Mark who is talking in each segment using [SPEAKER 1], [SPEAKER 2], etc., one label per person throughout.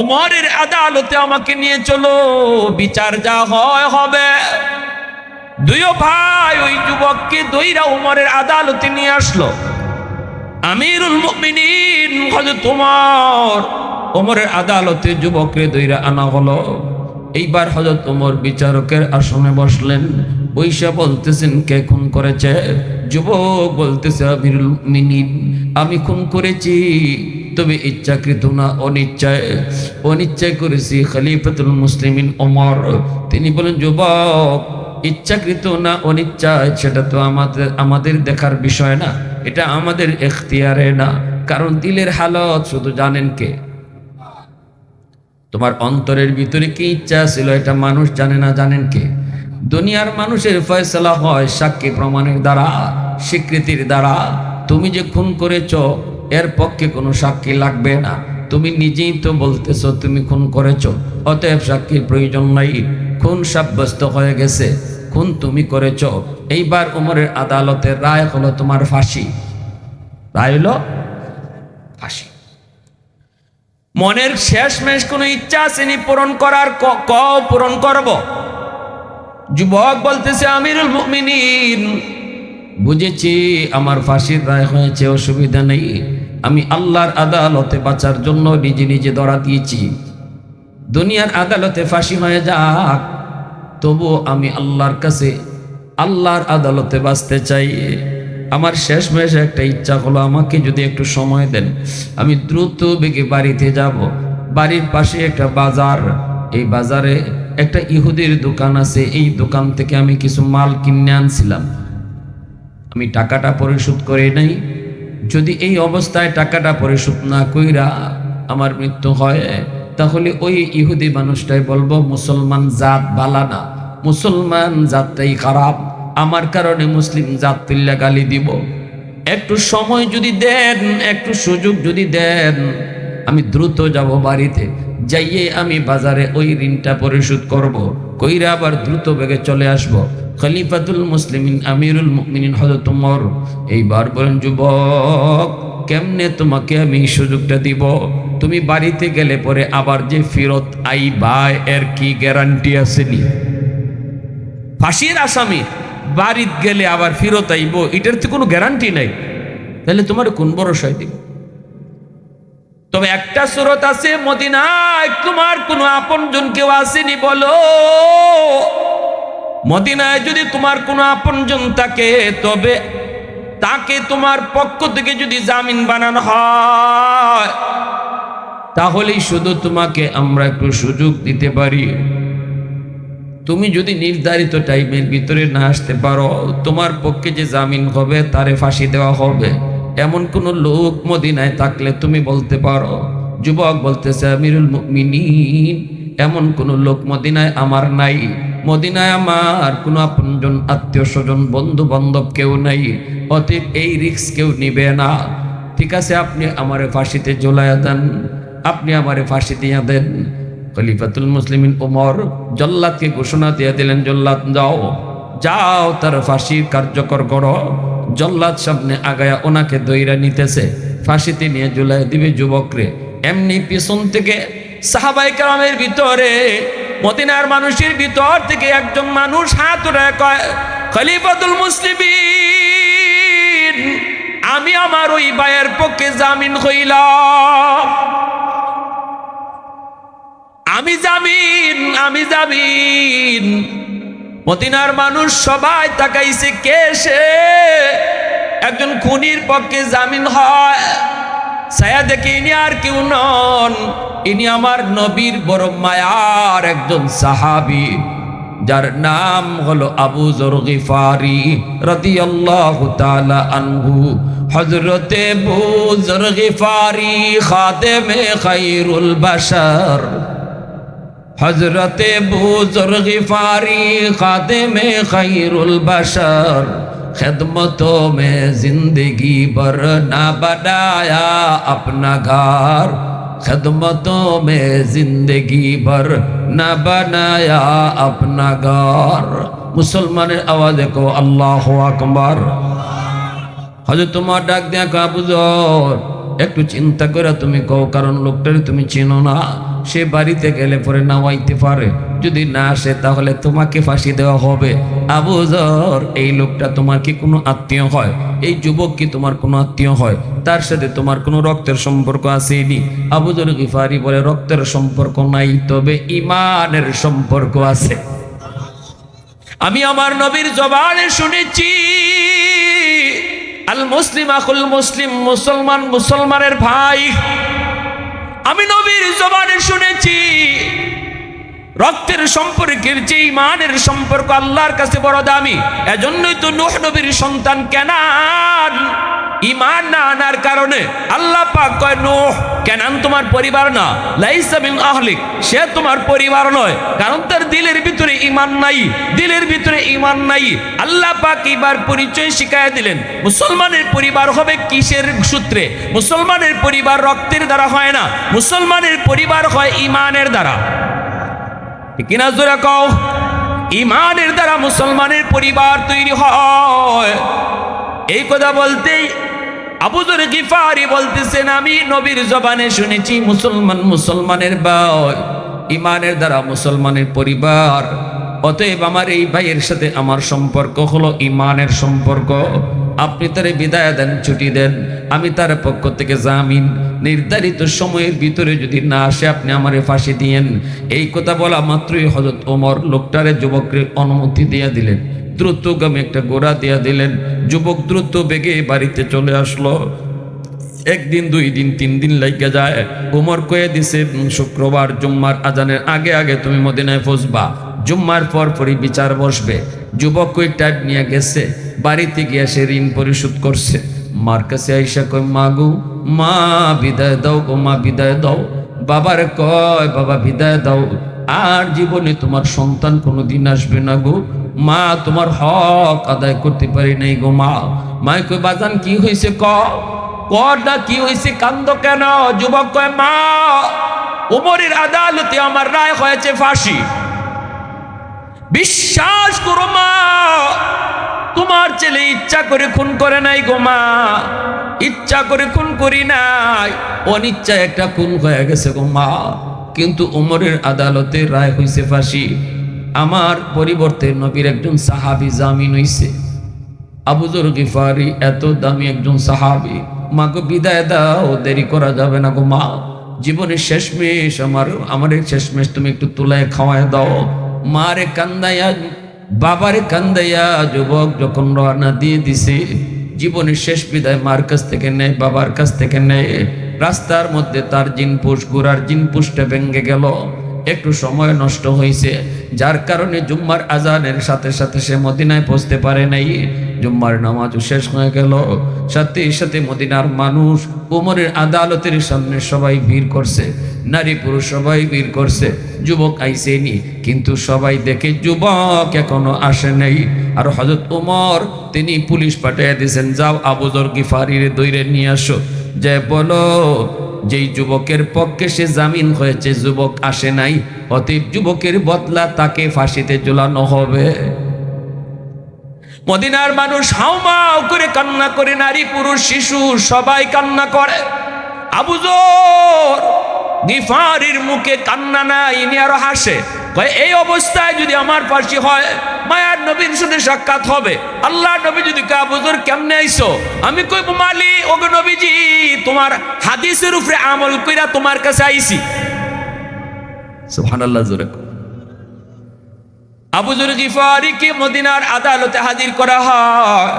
[SPEAKER 1] উমরের আদালতে আমাকে নিয়ে চলো, বিচার যা হয় হবে। দুইও ভাই ওই যুবককে দইরা উমরের আদালতে নিয়ে আসলো। আমিরুল মুমিনিন, হযরত তোমার ওমরের আদালতে যুবকরে দইরা আনা হলো। এইবার হযরত ওমর বিচারকের আসনে বসলেন। বৈশা বলতেছেন, কে খুন করেছে? যুবক বলতেছে, আমিরুল মুমিনিন, আমি খুন করেছি। তবে ইচ্ছাকৃত না, অনিচ্ছায় অনিচ্ছায় করেছি খলিফাতুল মুসলিমিন ওমর। তিনি বলেন, যুবক, ইচ্ছাকৃত না, অনিচ্ছায়, সেটা তো আমাদের আমাদের দেখার বিষয় না। এটা আমাদের এখতিয়ারে না, কারণ দিলের হালত শুধু জানেন কে? তোমার অন্তরের ভিতরে কি ইচ্ছা ছিল, এটা মানুষ জানে না, জানেন কে? দুনিয়ার মানুষের ফয়সলা হয় সাক্ষী প্রমাণের দ্বারা, স্বীকৃতির দ্বারা। তুমি যে খুন করেছ এর পক্ষে কোনো সাক্ষী লাগবে না। তুমি নিজেই তো বলতেছো, তুমি খুন করেছ। অতএব সাক্ষীর প্রয়োজন নাই। খুন সাব্যস্ত হয়ে গেছে। খুন তুমি করেছ। এইবার উমরের আদালতের রায় হলো তোমার ফাঁসি। রায় হলো ফাঁসি। মনের শেষ মেশ কোনো ইচ্ছা আসেনি পূরণ করার। ক পূরণ করব। যুবক বলতেছে, আমিরুল মুমিনিন, বুঝেছি আমার ফাঁসির রায় হয়েছে, অসুবিধা নেই। আমি আল্লাহর আদালতে বাঁচার জন্য নিজে নিজে ধরা দিয়েছি। দুনিয়ার আদালতে ফাঁসি হয়ে যাক, তবুও আমি আল্লাহর কাছে আল্লাহর আদালতে বাঁচতে চাই। আমার শেষ মেশে একটা ইচ্ছা হলো, আমাকে যদি একটু সময় দেন, আমি দ্রুত বেগে বাড়িতে যাব। বাড়ির পাশে একটা বাজার, এই বাজারে একটা ইহুদির দোকান আছে। এই দোকান থেকে আমি কিছু মাল কিনে আনছিলাম। আমি টাকাটা পরিশোধ করে নাই। যদি এই অবস্থায় টাকাটা পরিশোধ না কইরা আমার মৃত্যু হয়, তাহলে ওই ইহুদি মানুষটাই বলব, মুসলমান জাত বালা না। মুসলমান জাতটাই খারাপ। আমার কারণে মুসলিম জাত তুল্লা গালি দিব। একটু সময় যদি দেন, একটু সুযোগ যদি দেন, আমি দ্রুত যাব বাড়িতে। যাইয়ে আমি বাজারে ওই ঋণটা পরিশোধ করব। কইরা আবার দ্রুত বেগে চলে আসব। খলিফাতুল মুসলিমিন, আমিরুল মুমিনিন হযরত উমর। এইবার বলেন, যুবক, কেমনে তোমাকে আমি সুযোগটা দিব? তুমি বাড়িতে গেলে পরে আবার যে ফিরত আই আইবা এর কি গ্যারান্টি আসেনি ফাঁসির আসামি, বাড়িত গেলে আবার ফিরত আইব, এটার তো কোনো গ্যারান্টি নাই। তাহলে তোমার কোন ভরসায় দিব তবে একটা সুরত আছে মদিনায়, তোমার কোনো আপন আপনজন কেউ আসেনি বলো? মদিনায় যদি তোমার কোনো আপনজন থাকে, তবে তাকে তোমার পক্ষ থেকে যদি জামিন বানানো হয়, তাহলেই শুধু তোমাকে আমরা একটু সুযোগ দিতে পারি। তুমি যদি নির্ধারিত টাইমের ভিতরে না আসতে পারো, তোমার পক্ষে যে জামিন হবে, তারে ফাঁসি দেওয়া হবে। এমন কোন লোক মদিনায় থাকলে তুমি বলতে পারো, যুবক বলতেছে, আমিরুল মুমিনিন, এমন কোন লোক মদিনায় আমার নাই। মদিনায় আমার কোনো আপনজন, আত্মীয় স্বজন বন্ধু বান্ধব কেউ নাই, অতীত এই রিক্স কেউ নিবে না। ঠিক আছে, আপনি আমারে ফাঁসিতে জ্বলাইয়া দেন, আপনি আমারে ফাঁসি দিয়া দেন। খলিফাতুল মুসলিমিন ওমর জল্লাদকে ঘোষণা দিয়ে দিলেন, জল্লাদ যাও যাও, তার ফাঁসির কার্যকর করো। জল্লাদ সামনে আগায়া ওনাকে দইরা নিতেছে, ফাঁসিতে নিয়ে জুলাই দিবে যুবকরে। এমনি পিছন থেকে সাহাবাই কালামের ভিতরে মদিনার মানুষের ভিতর থেকে একজন মানুষ হাত কয়, খলিফাতুল মুসলিমিন, আমি আমার ওই ভাইয়ের পক্ষে জামিন হইলাম। আমি জামিন আমি জামিন। মদিনার মানুষ সবাই তাকাইছে, কে সে? একজন খুনির পক্ষে জামিন হয়। ছায়া দেখে ইনি আর কেউ নন। ইনি আমার নবীর বড় মায়ার একজন সাহাবি, যার নাম হলো আবু জরগিফারি রতি আল্লাহ আনহু। হজরতে বু জরগিফারি খাদেমে খাইরুল বাসার হজরতে বু জরগিফারি খাদেমে খাইরুল বাসার खिदमतों में जिंदगी भर ना बनाया अपना घर खिदमतों में जिंदगी भर ना बनाया अपना घर মুসলমানের আওয়াজে কো আল্লাহ আকবার হজরত তোমার ডাক দেয়া কাবুজর একটু চিন্তা করে তুমি কও কারণ লোকটারে তুমি চিনো না সে বাড়িতে গেলে পরে নামাইতে পারে যদি না আসে, তাহলে তোমাকে ফাঁসি দেওয়া হবে। আবু জর, এই লোকটা তোমার কি কোনো আত্মীয় হয়? এই যুবক কি তোমার কোনো আত্মীয় হয়? তার সাথে তোমার কোনো রক্তের সম্পর্ক আসেনি? আবু জর গিফারি বলে, রক্তের সম্পর্ক নাই, তবে ইমানের সম্পর্ক আছে। আমি আমার নবীর জবানে শুনেছি, আল মুসলিম আকুল মুসলিম, মুসলমান মুসলমানের ভাই। আমি নবীর জবানে শুনেছি রক্তের সম্পর্কের যে ইমানের সম্পর্ক আল্লাহর কাছে বড় দামি, এজন্যই তো নূহ নবীর সন্তান কেনান। ইমান না আনার কারণে আল্লাহ পাক কয়, নূহ, কেনান তোমার পরিবার না। লাইসা মিন আহলিক, সে তোমার পরিবার নয়। কারণ তার দিলের ভিতরে ইমান নাই, দিলের ভিতরে ইমান নাই। আল্লাহ পাক এবার পরিচয় শিখায় দিলেন, মুসলমানের পরিবার হবে কিসের সূত্রে? মুসলমানের পরিবার রক্তের দ্বারা হয় না, মুসলমানের পরিবার হয় ইমানের দ্বারা। কিনা জোরে কও? ইমানের দ্বারা মুসলমানের পরিবার তৈরি হয়। এই কথা বলতেই আবুজুর গিফারি বলতেছেন, আমি নবীর জবানে শুনেছি মুসলমান মুসলমানের ভাই ইমানের দ্বারা মুসলমানের পরিবার। অতএব আমার এই ভাইয়ের সাথে আমার সম্পর্ক হলো ইমানের সম্পর্ক। আপনি তারে বিদায় দেন, ছুটি দেন। আমি তার পক্ষ থেকে জামিন, নির্ধারিত সময়ের ভিতরে যদি না আসে, আপনি আমারে ফাঁসি দিয়েন। এই কথা বলা মাত্রই হজরত ওমর লোকটারে যুবককে অনুমতি দিয়ে দিলেন। দ্রুতগামী একটা গোড়া দিয়া দিলেন। যুবক দ্রুত বেগে বাড়িতে চলে আসলো। একদিন, দুই দিন, তিন দিন লাইগা যায়। উমর কয়ে দিছে শুক্রবার জুম্মার আজানের আগে আগে তুমি মদিনায় পৌঁছবা জুম্মার পর পরই বিচার বসবে। যুবক কই টাইপ নিয়ে গেছে। বাড়িতে গিয়ে সে ঋণ পরিশোধ করছে। মার কাছে আইসা কয় মাগু মা বিদায় দাও গো, মা বিদায় দাও। বাবার কয়, বাবা বিদায় দাও। আর জীবনে তোমার সন্তান কোনো দিন আসবে না গো। মা, তোমার হক আদায় করতে পারি নাই গো মা। মায় কই বাজান, কি হয়েছে ক? কটা কি হয়েছে কান্দ কেন? যুবক কয়, মা, উমরের আদালতে আমার রায় হয়েছে ফাঁসি। বিশ্বাস করো মা, তোমার ছেলে ইচ্ছা করে খুন করে নাই গো মা, ইচ্ছা করে খুন করি নাই। অনিচ্ছা একটা খুন হয়ে গেছে গো মা, কিন্তু উমরের আদালতে রায় হয়েছে ফাঁসি। আমার পরিবর্তে নবীর একজন সাহাবি জামিন হইছে। আবুজর গিফারি এত দামি একজন সাহাবি। মাকে বিদায় দাও, দেরি করা যাবে না গো মা। জীবনের শেষমেশ আমার আমার শেষমেশ তুমি একটু তুলায় খাওয়ায় দাও। মারে কান্দাইয়া বাবারে কান্দাইয়া যুবক যখন রওনা দিয়ে দিছে, জীবনের শেষ বিদায় মার কাছ থেকে নেয়, বাবার কাছ থেকে নেয়। রাস্তার মধ্যে তার জিনপুষ গোড়ার জিনপুষটা ভেঙে গেল। একটু সময় নষ্ট হয়েছে, যার কারণে জুম্মার আজানের সাথে সাথে সে মদিনায় পৌঁছতে পারে নাই। জুম্মার নামাজও শেষ হয়ে গেল। সাথে সাথে মদিনার মানুষ উমরের আদালতের সামনে সবাই ভিড় করছে, নারী পুরুষ সবাই ভিড় করছে, যুবক আইসেনি কিন্তু সবাই দেখে যুবক এখনও আসে নাই। আর হজরত উমর, তিনি পুলিশ পাঠিয়ে দিয়েছেন, যাও আবুজর গিফারির দৈরে নিয়ে আসো। যে বলো, যেই যুবকের পক্ষে সে জামিন হয়েছে, যুবক আসে নাই, অতএব যুবকের বদলা তাকে ফাঁসিতে ঝুলানো হবে। মদিনার মানুষ হাউমাউ করে কান্না করে, নারী, পুরুষ, শিশু, সবাই কান্না করে। আবুজোর গিফারির মুখে কান্না নাই, ইনি আরও হাসে। এই অবস্থায় যদি আমার ফাঁসি হয়, মায়ার নবীর সাথে সাক্ষাৎ হবে। আল্লাহ নবী যদি কাবুজুর কেমনে আইসো আমি কইব, মালি, ওগো নবীজি, তোমার হাদিসের উপরে আমল কইরা তোমার কাছে আইছি। সুবহানাল্লাহ, জোরে। আবুজুর গিফারিকে মদিনার আদালতে হাজির করা হয়।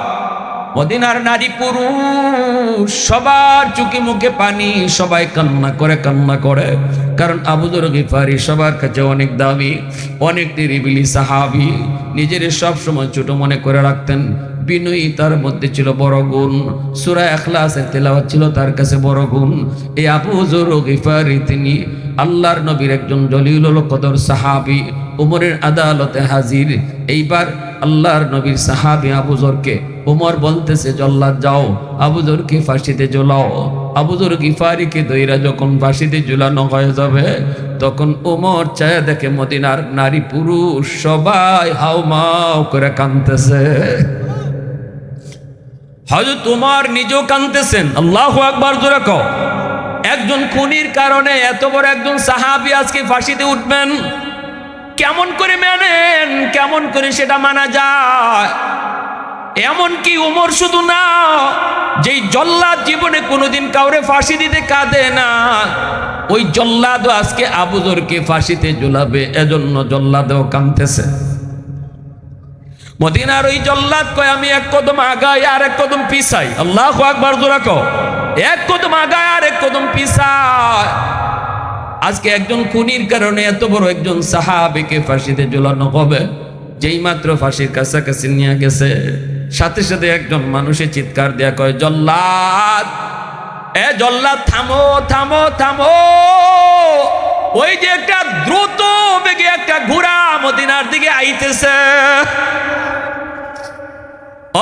[SPEAKER 1] মদিনার নারী পুরুষ সবার চোখে মুখে পানি, সবাই কান্না করে কান্না করে। কারণ আবুজুর গিফারি সবার কাছে অনেক দামি, অনেক নিরিবিলি সাহাবি। নিজের সব সময় ছোট মনে করে রাখতেন। বিনয়ী তার মধ্যে ছিল বড় গুণ। সুরা এখলাসের তেলাওয়াত ছিল তার কাছে বড় গুণ। এই আবুজুর গিফারি তিনি আল্লাহর নবীর একজন জলিউল কদর সাহাবি। উমরের আদালতে হাজির। এইবার আল্লাহর নবীর সাহাবি আবুজরকে উমর বলতেছে, জল্লাদ যাও আবুজরকে ফাঁসিতে ঝোলাও? আবুজর গিফারিকে দইরা যখন ফাঁসিতে ঝুলানো হয়ে যাবে, তখন উমর চায় দেখে মদিনার নারী পুরুষ সবাই হাউমাউ করে কাঁদতেছে। হয়তো তোমার নিজেও কাঁদতেছেন। আল্লাহ আকবার, জোরে কও। একজন খুনির কারণে এত বড় একজন সাহাবি আজকে ফাঁসিতে উঠবেন। কেমন করে মানেন, কেমন করে সেটা মানা যায়? এমন কি উমর শুধু না, যেই জল্লাদ জীবনে কোনোদিন কাউরে ফাঁসি দিতে কাঁদে না, ওই জল্লাদ আজকে আবুজরকে ফাঁসিতে ঝুলাবে, এজন্য জল্লাদও কাঁদতেছে। মদিনার ওই জল্লাদ কয়, আমি এক কদম আগাই আর এক কদম পিছাই। আল্লাহ আকবার, জোরা কও। এক কদম আগায় আর এক কদম পিছায় আজকে একজন খুনির কারণে এত বড় একজন সাহাবিকে ফাঁসিতে ঝুলানো হবে, যেই মাত্র ফাঁসির কাছাকাছি নিয়ে গেছে। সাথে সাথে একজন মানুষের চিৎকার দেয়া কয়, জল্লাদ, এ জল্লাদ, থামো থামো থামো। ওই যে একটা দ্রুত বেগে একটা ঘোড়া মদিনার দিকে আইতেছে।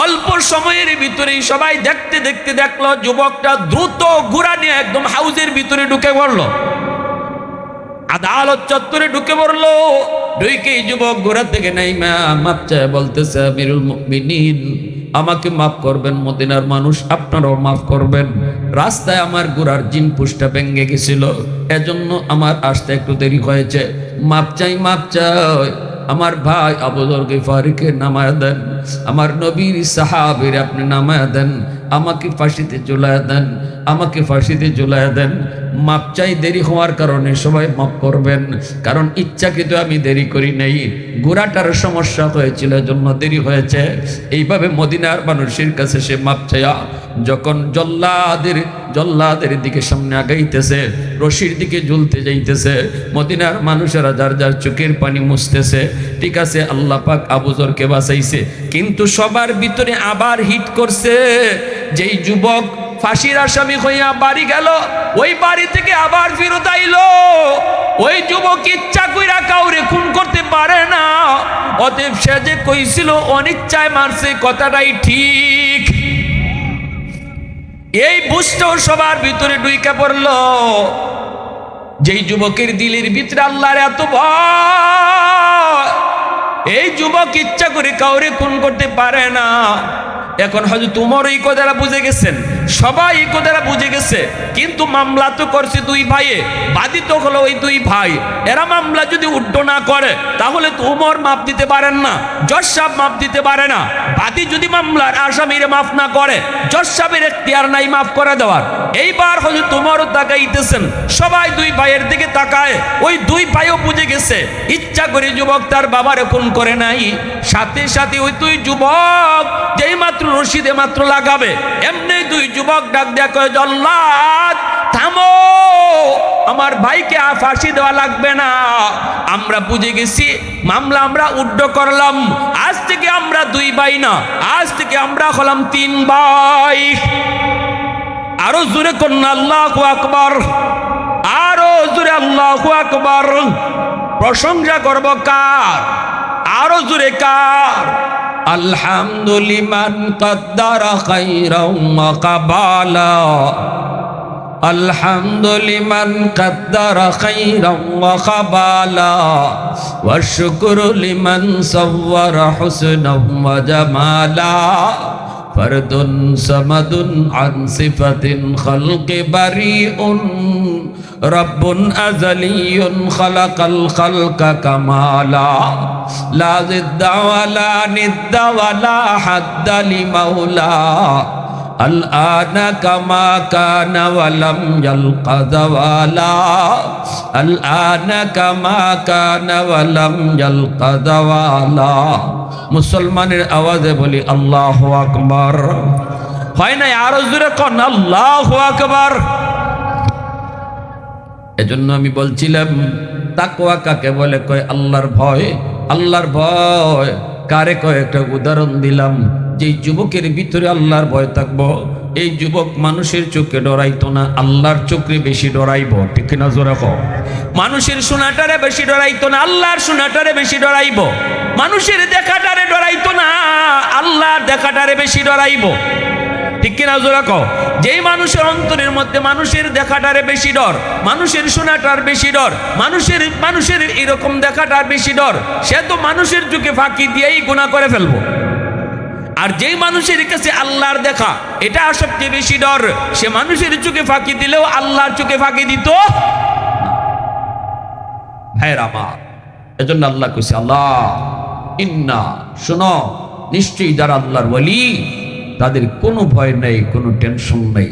[SPEAKER 1] অল্প সময়ের ভিতরেই সবাই দেখতে দেখতে দেখল, যুবকটা দ্রুত ঘোড়া নিয়ে একদম হাউজের ভিতরে ঢুকে পড়ল। আদালত চত্বরে ঢুকে পড়ল। ঢুকে যুবক ঘোড়া থেকে নাই মাপ চায়, বলতেছে, আমিরুল মুমিনিন, আমাকে মাফ করবেন, মদিনার মানুষ আপনারাও মাফ করবেন। রাস্তায় আমার ঘোড়ার জিন পুষ্টা ভেঙে গেছিল। এজন্য আমার আসতে একটু দেরি হয়েছে। মাপ চাই মাপ চাই, আমার ভাই আবুদর গেফারিকে নামায় দেন। আমার নবীর সাহাবির আপনি নামায় দেন। আমাকে ফাঁসিতে ঝুলায় দেন। আমাকে ফাঁসিতে ঝুলায় দেন। মাপ চাই দেরি হওয়ার কারণে সবাই মাপ করবেন। কারণ ইচ্ছাকৃত আমি দেরি করি নাই। গোড়াটার সমস্যা হয়েছিল জন্য দেরি হয়েছে। এইভাবে মদিনার মানুষের কাছে সে মাপ চাইয়া যখন জল্লাদের জল্লাদের দিকে সামনে আগাইতেছে, রশির দিকে ঝুলতে যাইতেছে, মদিনার মানুষেরা যার যার চোখের পানি মুছতেছে, ঠিক আছে, আল্লাহ পাক আবুজরকে বাঁচাইছে। কিন্তু সবার ভিতরে আবার হিট করছে, যেই যুবক ফাঁসির আসামি হইয়া বাড়ি গেল। ওই বাড়ি থেকে আবার ফেরত আইলো। ওই যুবক ইচ্ছা কইরা কাউরে খুন করতে পারে না। অতএব সে যে কইছিল, অনিচ্ছায় মারছে, কথাটাই ঠিক। এই বুঝতেও সবার ভিতরে ডুইকা পড়ল। যেই যুবকের দিলের ভিতরে আল্লাহর এত ভয়। এই যুবক ইচ্ছা করে কাউরে খুন করতে পারে না। এখন হয়তো তোমার এই কথাটা বুঝে গেছেন। সবাই এই কথাটা বুঝে গেছে। কিন্তু মামলা তো করছে দুই ভাইয়ে। বাদিত হলো ওই দুই ভাই। এরা মামলা যদি উড্ড না করে, তাহলে তো উমর মাপ দিতে পারেন না, জজ সাহেব মাপ দিতে পারে না। বাদী যদি মামলার আসামিরে মাফ না করে, জজ সাহেবের এখতিয়ার নাই মাফ করে দেওয়ার। এইবার হয়তো তোমারও তাকাইতেছেন। সবাই দুই ভাইয়ের দিকে তাকায়। ওই দুই ভাইও বুঝে গেছে। ইচ্ছা করে যুবক তার বাবারে খুন করে নাই। সাথে সাথে ওই দুই যুবক যেই মাত্র রশিদে মাত্র লাগাবে। এমনি দুই যুবক ডাক দেয়া কয়ে, জল্লাদ, থামো। আমার ভাইকে আর ফাঁসি দেওয়া লাগবে না। আমরা বুঝে গেছি, মামলা আমরা উড্ড করলাম। আজ থেকে আমরা দুই ভাই না, আজ থেকে আমরা হলাম তিন ভাই। আরও জোরে কন্যা, আল্লাহ আকবর। আরও জোরে, আল্লাহ আকবর। প্রশংসা করব কার? আরও জোরে কার? الحمد لمن قدر خيرا وقبالا. الحمد لمن قدر خيرا وقبالا. والشكر لمن صور حسنا وجمالا. فرد صمد عن صفة خلق بريء رب أزلي خلق الخلق كمالا لا ضد ولا ند ولا حد لمولاه الآن كما كان ولم يلق زوالا الآن كما كان ولم يلق زوالا মুসলমানের আওয়াজে বলি আল্লাহ আকবার হয় না আরো জোরে কন আল্লাহ আকবার এজন্য আমি বলছিলাম তাকওয়া কাকে বলে কয় আল্লাহর ভয় আল্লাহর ভয় কারে কয় একটা উদাহরণ দিলাম যে যুবকের ভিতরে আল্লাহর ভয় থাকব, এই যুবক মানুষের চোখে ডরাইতো না, আল্লাহর চোখে বেশি ডরাইব, ঠিক না জোরা মানুষের সোনাটারে বেশি ডরাইতো না, আল্লাহর সোনাটারে বেশি ডরাইব। মানুষের দেখাটারে ডরাইতো না, আল্লাহর দেখাটারে বেশি ডরাইব। ঠিক কিনা জোরা কও? যেই মানুষের অন্তরের মধ্যে মানুষের দেখাটারে বেশি ডর, মানুষের শোনাটার বেশি ডর, মানুষের মানুষের এরকম দেখাটার বেশি ডর, সে তো মানুষের চোখে ফাঁকি দিয়েই গুণা করে ফেলব। আর যেই মানুষের কাছে আল্লাহর দেখা, এটা সবচেয়ে বেশি ডর। সে মানুষের চোখে ফাঁকি দিলেও আল্লাহর চোখে ফাঁকি দিত আমার এজন্য আল্লাহ আল্লাহ, ইন্না নিশ্চয়ই যারা আল্লাহর বলি তাদের কোনো ভয় নেই, কোনো টেনশন নেই।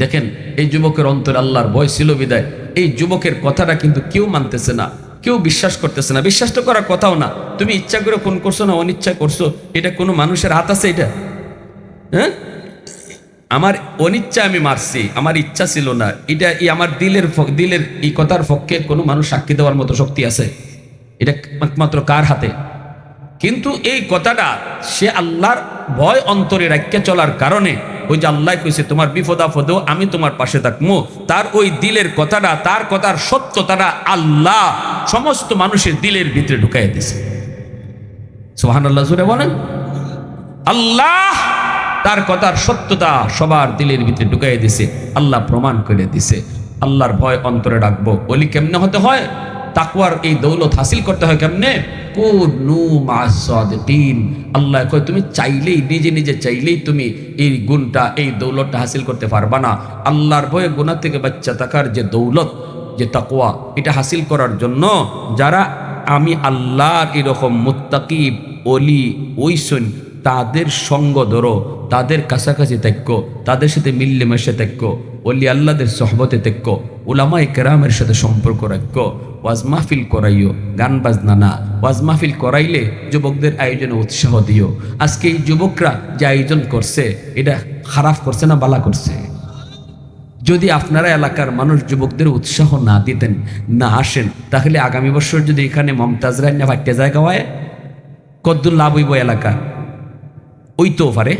[SPEAKER 1] দেখেন, এই যুবকের অন্তর আল্লাহর ভয় ছিল বিদায়। এই যুবকের কথাটা কিন্তু কেউ মানতেছে না। কেউ বিশ্বাস করতেছে না। বিশ্বাস তো করার কথাও না। তুমি ইচ্ছা করে ফোন করছ না, অনিচ্ছা করছ, এটা কোনো মানুষের হাত আছে এটা? হ্যাঁ? আমার অনিচ্ছা আমি মারছি, আমার ইচ্ছা ছিল না। এটা এই আমার দিলের দিলের এই কথার পক্ষে কোনো মানুষ সাক্ষী দেওয়ার মতো শক্তি আছে। এটা একমাত্র কার হাতে? কিন্তু এই কথাটা সে আল্লাহর ভয় অন্তরে রাখিয়া চলার কারণে ওই যে আল্লাহ কইছে, তোমার বিপদ আপদেও আমি তোমার পাশে থাকব তার ওই দিলের কথাটা, তার কথার সত্যতাটা আল্লাহ সমস্ত মানুষের দিলের ভিতরে ঢুকাই দিছে। সোহান আল্লাহ জুড়ে বলেন। আল্লাহ তার কথার সত্যতা সবার দিলের ভিতরে ঢুকাই দিছে, আল্লাহ প্রমাণ করে দিছে। আল্লাহর ভয় অন্তরে রাখব। বলি কেমনে হতে হয়? তাকুয়ার এই দৌলত হাসিল করতে হয় কেমনে? কুনু মাসাদিকিন। আল্লাহ কয়, তুমি চাইলেই, নিজে নিজে চাইলেই তুমি এই গুণটা, এই দৌলতটা হাসিল করতে পারবা না। আল্লাহর ভয়ে গুণা থেকে বাচ্চা থাকার যে দৌলত, যে তাকুয়া এটা হাসিল করার জন্য যারা আমি আল্লাহর এরকম মুত্তাকিব অলি ওইসন তাদের সঙ্গ ধরো, তাদের কাছাকাছি তেক্য তাদের সাথে মিললে মেশে তেক্য অলি আল্লাহদের সহবতে তেক্য উলামাই কেরামের সাথে সম্পর্ক রাখ্য ওয়াজ মাহফিল করাইও, গান বাজনা না। ওয়াজ মাহফিল করাইলে যুবকদের আয়োজনে উৎসাহ দিও। আজকে এই যুবকরা যে আয়োজন করছে, এটা খারাপ করছে না বালা করছে? যদি আপনারা এলাকার মানুষ যুবকদের উৎসাহ না দিতেন, না আসেন, তাহলে আগামী বছর যদি এখানে মমতাজ রান্না ভাট্টে জায়গা হয় কদ্দুর লাভ হইব এলাকা ওই তো পারে।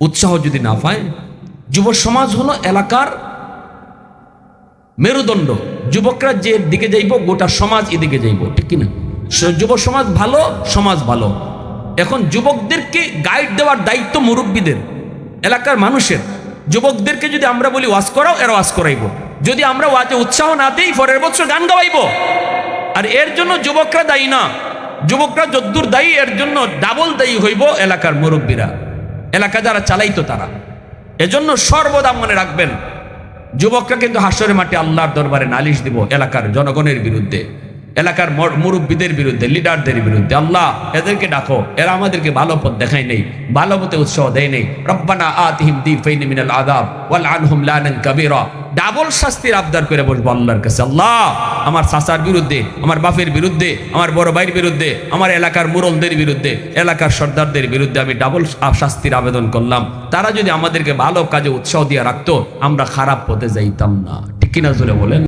[SPEAKER 1] উৎসাহ যদি না পায় যুব সমাজ হলো এলাকার মেরুদণ্ড। যুবকরা যে দিকে যাইব, গোটা সমাজ এদিকে যাইব, ঠিক কিনা? যুব সমাজ ভালো সমাজ ভালো। এখন যুবকদেরকে গাইড দেওয়ার দায়িত্ব মুরব্বীদের, এলাকার মানুষের। যুবকদেরকে যদি আমরা বলি, ওয়াজ করাও, এরা ওয়াজ করাইব। যদি আমরা ওয়াজে উৎসাহ না দেই, পরের বছর গান গাওয়াইব। আর এর জন্য যুবকরা দায়ী না। যুবকরা যদ্দূর দায়ী, এর জন্য ডাবল দায়ী হইব এলাকার মুরব্বীরা। এলাকা যারা চালাইতো তারা। এজন্য সর্বদা মনে রাখবেন যুবকরা কিন্তু হাসরের মাঠে আল্লাহর দরবারে নালিশ দিব এলাকার জনগণের বিরুদ্ধে, এলাকার মর- মুরব্বীদের বিরুদ্ধে, লিডারদের বিরুদ্ধে। আল্লাহ, এদেরকে ডাকো, এরা আমাদেরকে ভালো পথ দেখায় নেই, ভালো পথে উৎসাহ দেয় নেই। রব্বানা আতিহিম দিফাইন মিনাল আদাব ওয়াল আনহুম লানান কাবীরা। ডাবল শাস্তির আবদার করে বসবো আল্লাহর কাছে। আল্লাহ, আমার চাচার বিরুদ্ধে, আমার বাপের বিরুদ্ধে, আমার বড় ভাইয়ের বিরুদ্ধে, আমার এলাকার মুরলদের বিরুদ্ধে, এলাকার সর্দারদের বিরুদ্ধে আমি ডাবল শাস্তির আবেদন করলাম। তারা যদি আমাদেরকে ভালো কাজে উৎসাহ দিয়ে রাখতো, আমরা খারাপ পথে যাইতাম না। ঠিক কিনা জোরে বলেন?